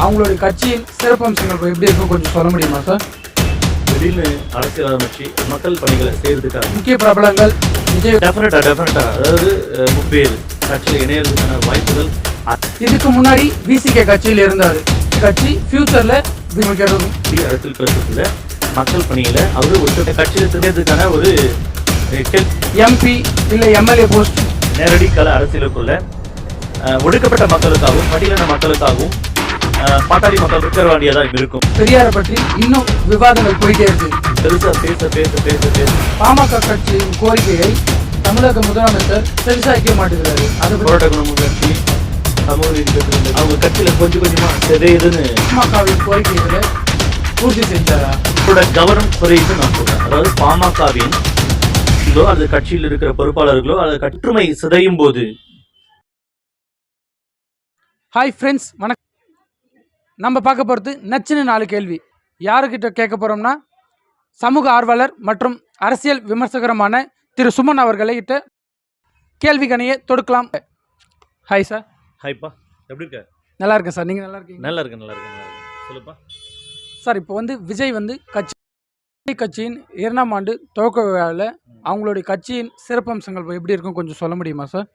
அவங்களுடைய கட்சியின் சிறப்பம்சங்கள் எப்படி இருக்கும் கொஞ்சம் சொல்ல முடியுமா சார் திடீர்னு அரசியல் ஆரம்பிச்சு மக்கள் பணிகளை செய்யறதுக்காக. முக்கிய பிரபலங்கள் விஜய் டெஃபினட்டா டெஃபினட்டா அதாவது அஹ், முப்பேறு கட்சியில் இணையறதுக்கான வாய்ப்புகள் இதுக்கு முன்னாடி விசிகே கட்சியில் இருந்தாரு. கட்சி ஃபியூச்சர்ல அரசியல் களத்துக்குள்ள மக்கள் பணிகளை அவரு ஒரு கட்சியில் சேர்ந்ததுக்கான ஒரு எம்பி இல்ல எம்எல்ஏ போஸ்ட் நேரடி கள அரசியலுக்குள்ள ஒடுக்கப்பட்ட மக்களுக்காகவும் பட்டியலின மக்களுக்காகவும் பாட்டாளி மக்கள் இருக்கிற வேண்டியதா இருக்கும். பெரியாரை பற்றி இன்னும் விவாதங்கள் போயிட்டே இருக்கு. பெருசா பேச பேச பேச பேச. பாமக கட்சியின் கோரிக்கையை தமிழக முதலமைச்சர் செவிசாய்க்க மாட்டேங்கிறாரு. அது போராட்ட கட்சி சமூக அவங்க கட்சியில கொஞ்சம் கொஞ்சமா சிதையுதுன்னு பாமகவின் கோரிக்கைகளை பூர்த்தி செஞ்சாரா? அவரோட கவனம் குறையுது நான் சொல்றேன். அதாவது பாமகவின் இதோ அல்லது கட்சியில் இருக்கிற பொறுப்பாளர்களோ அல்லது கற்றுமை சிதையும் போது ஹாய் ஃப்ரெண்ட்ஸ் வணக்கம். நம்ம பார்க்க போகிறது நச்சுன்னு நாலு கேள்வி. யாருக்கிட்ட கேட்க போகிறோம்னா சமூக ஆர்வலர் மற்றும் அரசியல் விமர்சகரமான திரு சுமன் அவர்களை கிட்ட கேள்வி கணையை தொடுக்கலாம். ஹாய் சார் ஹாய்ப்பா எப்படி இருக்க? நல்லா இருக்கேன் சார் நீங்கள் நல்லா இருக்கீங்க நல்லா இருக்கு நல்லா இருக்கு நல்லா இருக்கு சொல்லுப்பா. சார் இப்போ வந்து விஜய் வந்து கட்சி கட்சியின் இரண்டாம் ஆண்டு துவக்க விழாவில் அவங்களுடைய கட்சியின் சிறப்பம்சங்கள் எப்படி இருக்கும் கொஞ்சம் சொல்ல முடியுமா சார்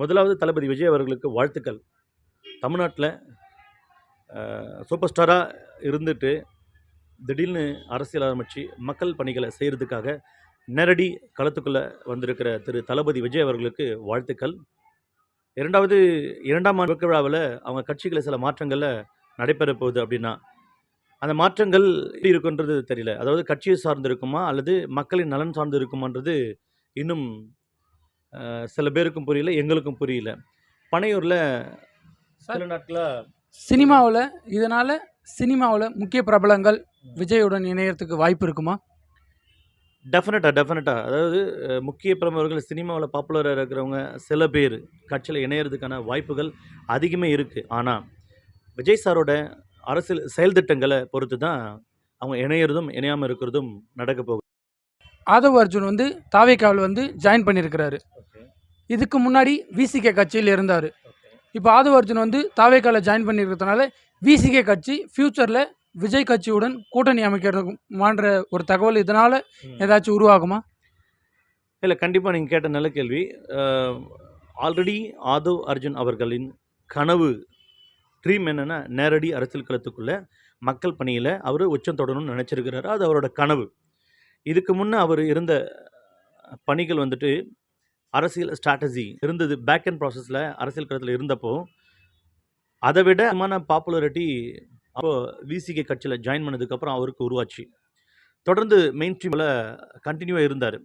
முதலாவது தளபதி விஜய் அவர்களுக்கு வாழ்த்துக்கள். தமிழ்நாட்டில் சூப்பர் ஸ்டாராக இருந்துட்டு திடீர்னு அரசியல் ஆரம்பித்து மக்கள் பணிகளை செய்கிறதுக்காக நேரடி களத்துக்குள்ளே வந்திருக்கிற திரு தளபதி விஜய் அவர்களுக்கு வாழ்த்துக்கள். இரண்டாவது இரண்டாம் ஆண்டு விழாவில் அவங்க கட்சிகளில் சில மாற்றங்களில் நடைபெற போகுது அப்படின்னா அந்த மாற்றங்கள் எப்படி இருக்குன்றது தெரியல. அதாவது கட்சியை சார்ந்து இருக்குமா அல்லது மக்களின் நலன் சார்ந்து இருக்குமான்றது இன்னும் சில பேருக்கும் புரியல எங்களுக்கும் புரியல. பனையூரில் சில நாட்களாக சினிமாவில் இதனால் சினிமாவில் முக்கிய பிரபலங்கள் விஜயுடன் இணையறதுக்கு வாய்ப்பு இருக்குமா? டெஃபினட்டாக டெஃபினட்டாக அதாவது முக்கிய பிரமுகர்கள் சினிமாவில் பாப்புலராக இருக்கிறவங்க சில பேர் கட்சியில் இணையறதுக்கான வாய்ப்புகள் அதிகமே இருக்குது ஆனால் விஜய் சாரோட அரசியல் செயல் திட்டங்களை பொறுத்து தான் அவங்க இணையறதும் இணையாமல் இருக்கிறதும் நடக்க போகுது. ஆதவ் அர்ஜுன் வந்து தாவேக்காவில் வந்து ஜாயின் பண்ணியிருக்கிறாரு. இதுக்கு முன்னாடி விசிகே கட்சியில் இருந்தார். இப்போ ஆதவ் அர்ஜுன் வந்து தாவேக்காவில் ஜாயின் பண்ணியிருக்கிறதுனால விசிகே கட்சி ஃப்யூச்சரில் விஜய் கட்சியுடன் கூட்டணி அமைக்கிறதுமான்ற ஒரு தகவல் இதனால் ஏதாச்சும் உருவாகுமா? இல்லை கண்டிப்பாக நீங்கள் கேட்ட நல்ல கேள்வி. ஆல்ரெடி ஆதவ் அர்ஜுன் அவர்களின் கனவு ட்ரீம் என்னென்னா நேரடி அரசியல் களத்துக்குள்ளே மக்கள் பணியில் அவர் உச்சம் தொடரணும்னு நினச்சிருக்கிறாரு. அது அவரோட கனவு. இதுக்கு முன்னே அவர் இருந்த பணிகள் வந்துட்டு அரசியல் ஸ்ட்ராட்டஜி இருந்தது. பேக் அண்ட் ப்ராசஸில் அரசியல் களத்தில் இருந்தப்போ அதை விட பாப்புலரிட்டி அப்போ விசிகே கட்சியில் ஜாயின் பண்ணதுக்கப்புறம் அவருக்கு உருவாச்சு. தொடர்ந்து மெயின் ஸ்ட்ரீமில் கண்டினியூவாக இருந்தார்.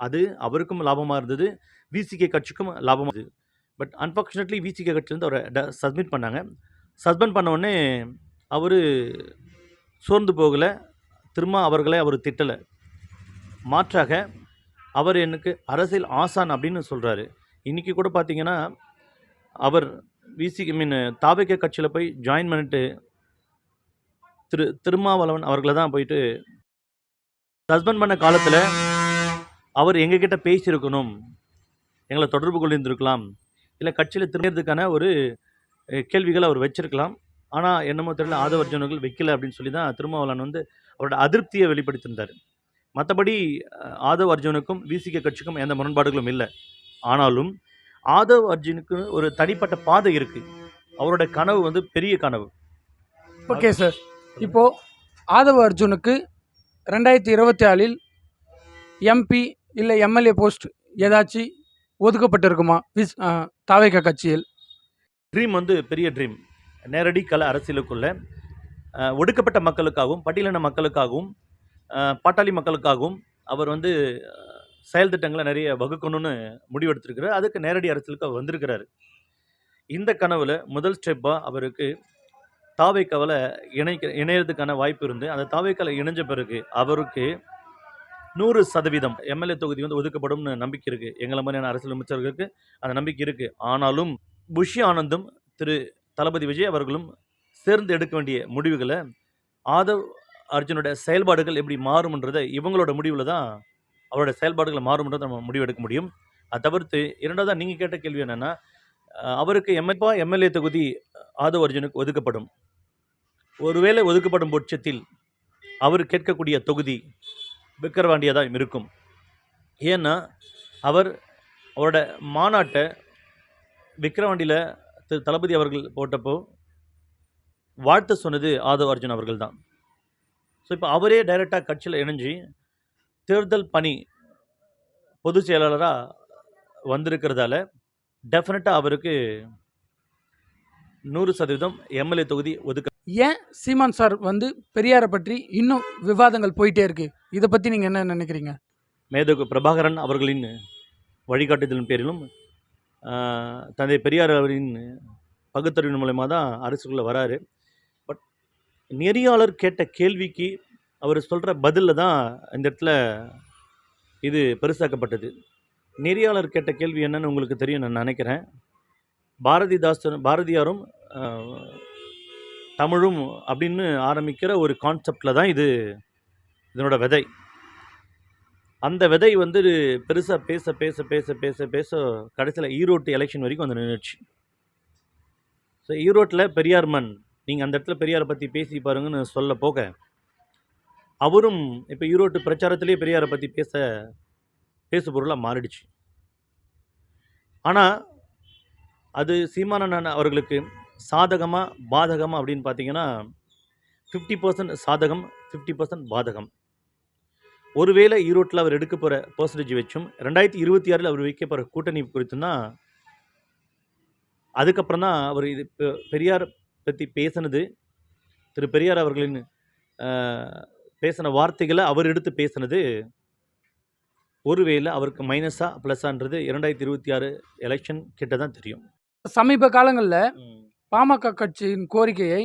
அது அவருக்கும் லாபமாக இருந்தது. விசிகே கட்சிக்கும் லாபமாக இருந்தது. பட் அன்ஃபார்ச்சுனேட்லி விசிகே கட்சியிலேருந்து அவரை சப்மிட் பண்ணாங்க. சஸ்பெண்ட் பண்ண உடனே அவர் சோர்ந்து போகலை. திரும்ப அவர்களை அவர் திட்டலை. மாற்றாக அவர் எனக்கு அரசியல் ஆசான் அப்படின்னு சொல்கிறாரு இன்றைக்கி கூட பார்த்தீங்கன்னா அவர் விசி மீன் தாபக கட்சியில் போய் ஜாயின் பண்ணிட்டு திரு திருமாவளவன் அவர்களை தான் போயிட்டு சஸ்பெண்ட் பண்ண காலத்தில் அவர் எங்ககிட்ட பேசியிருக்கணும் எங்களை தொடர்பு கொண்டிருந்திருக்கலாம் இல்லை கட்சியில் திரும்புறதுக்கான ஒரு கேள்விகளை அவர் வச்சிருக்கலாம். ஆனால் என்னமோ தெரியல ஆதவர்ஜனர்கள் வைக்கல அப்படின்னு சொல்லி தான் திருமாவளவன் வந்து அவரோட அதிருப்தியை வெளிப்படுத்தியிருந்தார். மற்றபடி ஆதவ் அர்ஜுனுக்கும் விசிகே கட்சிக்கும் எந்த முரண்பாடுகளும் இல்லை. ஆனாலும் ஆதவ் அர்ஜுனுக்கு ஒரு தனிப்பட்ட பாதை இருக்குது அவரோட கனவு வந்து பெரிய கனவு. ஓகே சார் இப்போது ஆதவ் அர்ஜுனுக்கு ரெண்டாயிரத்தி இருபத்தி ஆறில் எம்பி இல்லை எம்எல்ஏ போஸ்ட் ஏதாச்சும் ஒதுக்கப்பட்டிருக்குமா? விஸ் தாவேக்கா கட்சியில். ட்ரீம் வந்து பெரிய ட்ரீம் நேரடி கல அரசியலுக்குள்ள ஒடுக்கப்பட்ட மக்களுக்காகவும் பட்டியலின மக்களுக்காகவும் பாட்டாளி மக்களுக்காகவும் அவர் வந்து செயல் திட்டங்களை நிறைய வகுக்கணும்னு முடிவெடுத்திருக்கிறார். அதுக்கு நேரடி அரசியலுக்கு அவர் வந்திருக்கிறாரு. இந்த கனவில் முதல் ஸ்டெப்பாக அவருக்கு தாவைக்காவில் இணைக்க இணையறதுக்கான வாய்ப்பு இருந்து அந்த தாவைக்காவில் இணைஞ்ச பிறகு அவருக்கு நூறு சதவீதம் எம்எல்ஏ தொகுதி வந்து ஒதுக்கப்படும்னு நம்பிக்கை இருக்குது எங்களை மாதிரியான அரசியல் அமைச்சர்களுக்கு அந்த நம்பிக்கை இருக்குது ஆனாலும் புஷி ஆனந்தும் திரு தளபதி விஜய் அவர்களும் சேர்ந்து எடுக்க வேண்டிய முடிவுகளை ஆதவ் அர்ஜுனோட செயல்பாடுகள் எப்படி மாறும்ன்றதை இவங்களோட முடிவில் தான் அவரோட செயல்பாடுகள் மாறும்ன்றதை நம்ம முடிவெடுக்க முடியும். அதை தவிர்த்து இரண்டாவதாக நீங்கள் கேட்ட கேள்வி என்னென்னா அவருக்கு எம்எல்பா எம்எல்ஏ தொகுதி ஆதவ் அர்ஜுனுக்கு ஒதுக்கப்படும். ஒருவேளை ஒதுக்கப்படும் பட்சத்தில் அவர் கேட்கக்கூடிய தொகுதி விக்கிரவாண்டியாக தான் இருக்கும். ஏன்னா அவர் அவரோட மாநாட்டை விக்கிரவாண்டியில் திரு தளபதி அவர்கள் போட்டப்போ வாழ்த்து சொன்னது ஆதவ் அர்ஜுன் அவர்கள் தான். ஸோ இப்போ அவரே டைரெக்டாக கட்சியில் இணைஞ்சு தேர்தல் பணி பொதுச் செயலாளராக வந்திருக்கிறதால டெஃபினட்டாக அவருக்கு நூறு சதவீதம் எம்எல்ஏ தொகுதி ஒதுக்க ஏன் சீமான் சார் வந்து பெரியாரை பற்றி இன்னும் விவாதங்கள் போயிட்டே இருக்கு? இதை பற்றி நீங்கள் என்ன நினைக்கிறீங்க? மேதகு பிரபாகரன் அவர்களின் வழிகாட்டுதலின் பேரிலும் தந்தை பெரியார் அவரின் பகுத்தறிவின் மூலயமா தான் அரசுக்குள்ளே வராரு. நெறியாளர் கேட்ட கேள்விக்கு அவர் சொல்கிற பதிலில் தான் இந்த இடத்துல இது பெருசாக்கப்பட்டது. நெறியாளர் கேட்ட கேள்வி என்னன்னு உங்களுக்கு தெரியும் நான் நினைக்கிறேன். பாரதிதாசன் பாரதியாரும் தமிழும் அப்படின்னு ஆரம்பிக்கிற ஒரு கான்செப்டில் தான் இது இதனோட விதை. அந்த விதை வந்து பெருசாக பேச பேச பேச பேச பேச கடைசியில் ஈரோட்டு எலெக்ஷன் வரைக்கும் வந்து நின்றுச்சு ஸோ ஈரோட்டில் பெரியார் மண் நீங்கள் அந்த இடத்துல பெரியாரை பற்றி பேசி பாருங்கன்னு சொல்ல போக அவரும் இப்போ ஈரோட்டு பிரச்சாரத்திலே பெரியாரை பற்றி பேச பேசு பொருளாக மாறிடுச்சு. ஆனால் அது சீமானன் அவர்களுக்கு சாதகமாக பாதகமாக அப்படின்னு பார்த்தீங்கன்னா ஃபிஃப்டி பர்சன்ட் சாதகம் ஃபிஃப்டி பர்சன்ட் பாதகம். ஒருவேளை ஈரோட்டில் அவர் எடுக்க போகிற பர்சன்டேஜ் வச்சும் ரெண்டாயிரத்தி இருபத்தி ஆறில் அவர் வைக்க போகிற கூட்டணி குறித்துன்னா அதுக்கப்புறம் தான் அவர் இது பெ- பெரியார் பற்றி பேசினது திரு பெரியார் அவர்களின் பேசின வார்த்தைகளை அவர் எடுத்து பேசினது ஒருவேளை அவருக்கு மைனஸா ப்ளஸ்ஸான்றது இரண்டாயிரத்தி இருபத்தி ஆறு எலெக்ஷன் கிட்ட தான் தெரியும். சமீப காலங்களில் பாமக கட்சியின் கோரிக்கையை.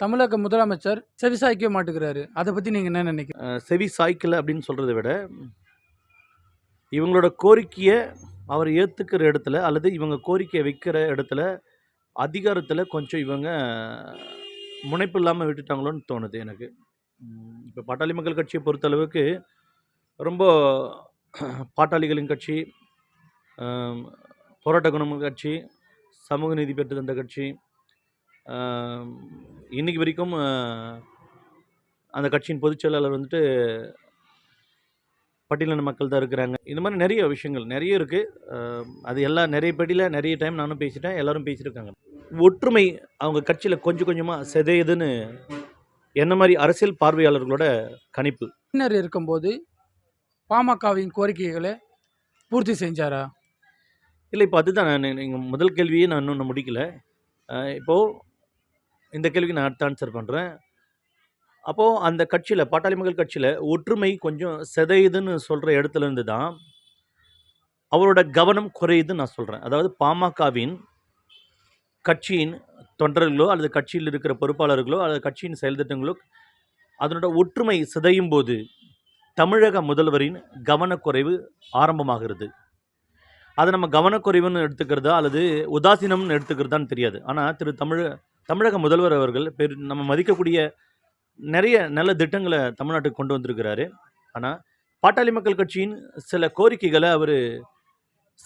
தமிழக முதலமைச்சர் செவிசாய்க்க மாட்டேங்கிறாரு அதை பற்றி நீங்கள் என்ன நினைக்கிறீங்க? செவி சாய்க்கல அப்படின்னு சொல்கிறத விட இவங்களோட கோரிக்கையை அவர் ஏற்றுக்கிற இடத்துல அல்லது இவங்க கோரிக்கையை வைக்கிற இடத்துல அதிகாரத்தில் கொஞ்சம் இவங்க முனைப்பு இல்லாமல் விட்டுட்டாங்களோன்னு தோணுது எனக்கு. இப்போ பாட்டாளி மக்கள் கட்சியை பொறுத்தளவுக்கு ரொம்ப பாட்டாளிகளின் கட்சி போராட்ட குணம் கட்சி சமூக நீதி பெற்று தந்த கட்சி இன்றைக்கு இன்னைக்கு வரைக்கும் அந்த கட்சியின் பொதுச் செயலாளர் வந்துட்டு பட்டியலின மக்கள் தான் இருக்கிறாங்க. இந்த மாதிரி நிறைய விஷயங்கள் நிறைய இருக்குது அது எல்லாம் நிறைய படியில் நிறைய டைம் நானும் பேசிட்டேன் எல்லாரும் பேசியிருக்காங்க. ஒற்றுமை அவங்க கட்சியில் கொஞ்சம் கொஞ்சமாக செதையுதுன்னு என்ன மாதிரி அரசியல் பார்வையாளர்களோட கணிப்பு? பின்னர் இருக்கும்போது பாமகவின் கோரிக்கைகளை பூர்த்தி செஞ்சாரா? இல்லை இப்போ அதுதான் நான் நீங்கள் முதல் கேள்வியே நான் இன்னும் முடிக்கல. இப்போது இந்த கேள்விக்கு நான் அடுத்த ஆன்சர் பண்ணுறேன் அப்போது அந்த கட்சியில் பாட்டாளி மக்கள் கட்சியில் ஒற்றுமை கொஞ்சம் சிதையுதுன்னு சொல்கிற இடத்துலேருந்து தான் அவரோட கவனம் குறையுதுன்னு நான் சொல்கிறேன் அதாவது பாமகவின் கட்சியின் தொண்டர்களோ அல்லது கட்சியில் இருக்கிற பொறுப்பாளர்களோ அல்லது கட்சியின் செயல்திட்டங்களோ அதனோட ஒற்றுமை சிதையும் போது தமிழக முதல்வரின் கவனக்குறைவு ஆரம்பமாகிறது. அதை நம்ம கவனக்குறைவுன்னு எடுத்துக்கிறதா அல்லது உதாசீனம்னு எடுத்துக்கிறதான்னு தெரியாது. ஆனால் திரு தமிழ தமிழக முதல்வர் அவர்கள் பெரு நம்ம மதிக்கக்கூடிய நிறைய நல்ல திட்டங்களை தமிழ்நாட்டுக்கு கொண்டு வந்திருக்கிறாரு. ஆனால் பாட்டாளி மக்கள் கட்சியின் சில கோரிக்கைகளை அவர்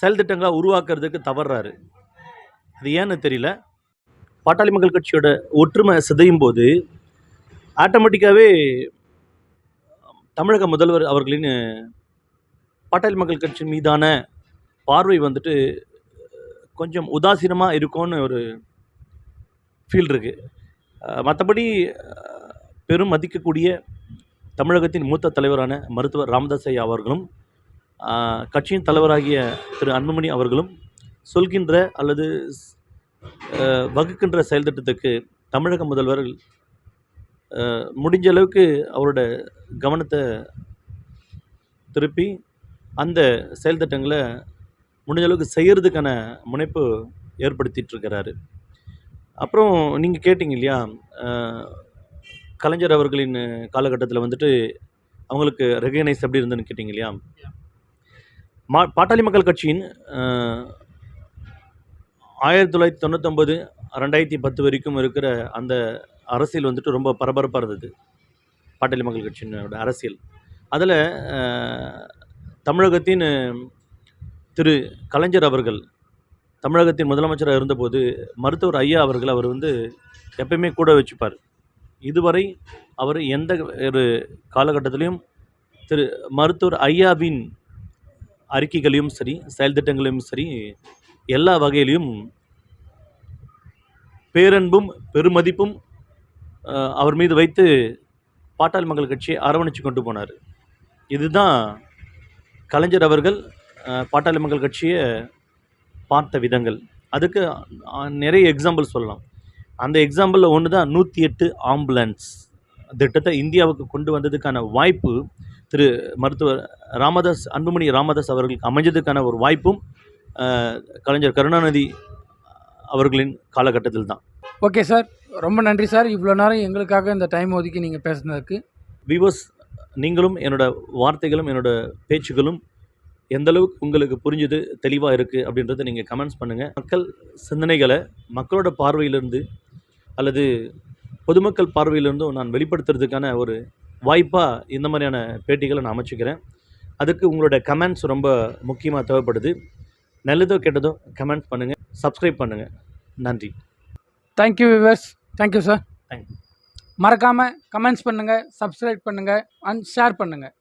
செயல் திட்டங்களாக உருவாக்குறதுக்கு தவறுறாரு அது ஏன்னு தெரியல. பாட்டாளி மக்கள் கட்சியோட ஒற்றுமை சிதையும் போது ஆட்டோமேட்டிக்காகவே தமிழக முதல்வர் அவர்களின் பாட்டாளி மக்கள் கட்சி மீதான பார்வை வந்துட்டு கொஞ்சம் உதாசீனமாக இருக்கும்னு ஒரு ஃபீல் இருக்குது மற்றபடி பெரும் மதிக்கக்கூடிய தமிழகத்தின் மூத்த தலைவரான மருத்துவர் ராமதாஸ் ஐயா அவர்களும் கட்சியின் தலைவராகிய திரு அன்புமணி அவர்களும் சொல்கின்ற அல்லது வகுக்கின்ற செயல் திட்டத்துக்கு தமிழக முதல்வர்கள் முடிஞ்ச அளவுக்கு அவரோட கவனத்தை திருப்பி அந்த செயல் திட்டங்களை முடிஞ்ச அளவுக்கு செய்கிறதுக்கான முனைப்பு ஏற்படுத்திட்டு இருக்கிறாரு. அப்புறம் நீங்கள் கேட்டிங்க இல்லையா கலைஞர் அவர்களின் காலகட்டத்தில் வந்துட்டு அவங்களுக்கு ரெகனைஸ் எப்படி இருந்துன்னு கேட்டிங்க இல்லையா மா பாட்டாளி மக்கள் கட்சியின் ஆயிரத்தி தொள்ளாயிரத்தி தொண்ணூத்தொம்பது ரெண்டாயிரத்தி பத்து வரைக்கும் இருக்கிற அந்த அரசியல் வந்துட்டு ரொம்ப பரபரப்பாக இருந்தது. பாட்டாளி மக்கள் கட்சியினோட அரசியல். அதில் தமிழகத்தின் திரு கலைஞர் அவர்கள் தமிழகத்தின் முதலமைச்சராக இருந்தபோது மருத்துவர் ஐயா அவர்கள் அவர் வந்து எப்பயுமே கூட வச்சுப்பார். இதுவரை அவர் எந்த ஒரு காலகட்டத்திலையும் திரு மருத்துவர் ஐயாவின் அறிக்கைகளையும் சரி செயல் திட்டங்களையும் சரி எல்லா வகையிலையும் பேரன்பும் பெருமதிப்பும் அவர் மீது வைத்து பாட்டாளி மக்கள் கட்சியை அரவணைச்சு கொண்டு போனார். இதுதான் கலைஞர் அவர்கள் பாட்டாளி மக்கள் கட்சியை பார்த்த விதங்கள். அதுக்கு நிறைய எக்ஸாம்பிள் சொல்லலாம். அந்த எக்ஸாம்பிளில் ஒன்று தான் நூற்றி எட்டு ஆம்புலன்ஸ் திட்டத்தை இந்தியாவுக்கு கொண்டு வந்ததுக்கான வாய்ப்பு திரு மருத்துவர் ராமதாஸ் அன்புமணி ராமதாஸ் அவர்களுக்கு அமைஞ்சதுக்கான ஒரு வாய்ப்பும் கலைஞர் கருணாநிதி அவர்களின் காலகட்டத்தில் தான் ஓகே சார் ரொம்ப நன்றி சார் இவ்வளோ நேரம் எங்களுக்காக இந்த டைம் ஒதுக்கி நீங்கள் பேசுனதுக்கு. விவர்ஸ் நீங்களும் என்னோட வார்த்தைகளும் என்னோட பேச்சுகளும் எந்த அளவுக்கு உங்களுக்கு புரிஞ்சுது தெளிவாக இருக்குது அப்படின்றத நீங்கள் கமெண்ட்ஸ் பண்ணுங்கள் மக்கள் சிந்தனைகளை மக்களோட பார்வையிலிருந்து அல்லது பொதுமக்கள் பார்வையிலிருந்தும் நான் வெளிப்படுத்துறதுக்கான ஒரு வாய்ப்பாக இந்த மாதிரியான பேட்டிகளை நான் அமைச்சுக்கிறேன். அதுக்கு உங்களோட கமெண்ட்ஸ் ரொம்ப முக்கியமாக தேவைப்படுது. நல்லதோ கெட்டதோ கமெண்ட்ஸ் பண்ணுங்கள் சப்ஸ்கிரைப் பண்ணுங்கள் நன்றி. Thank you viewers thank you sir you. மறக்காமல் கமெண்ட்ஸ் பண்ணுங்கள் சப்ஸ்கிரைப் பண்ணுங்கள் அண்ட் ஷேர் பண்ணுங்கள்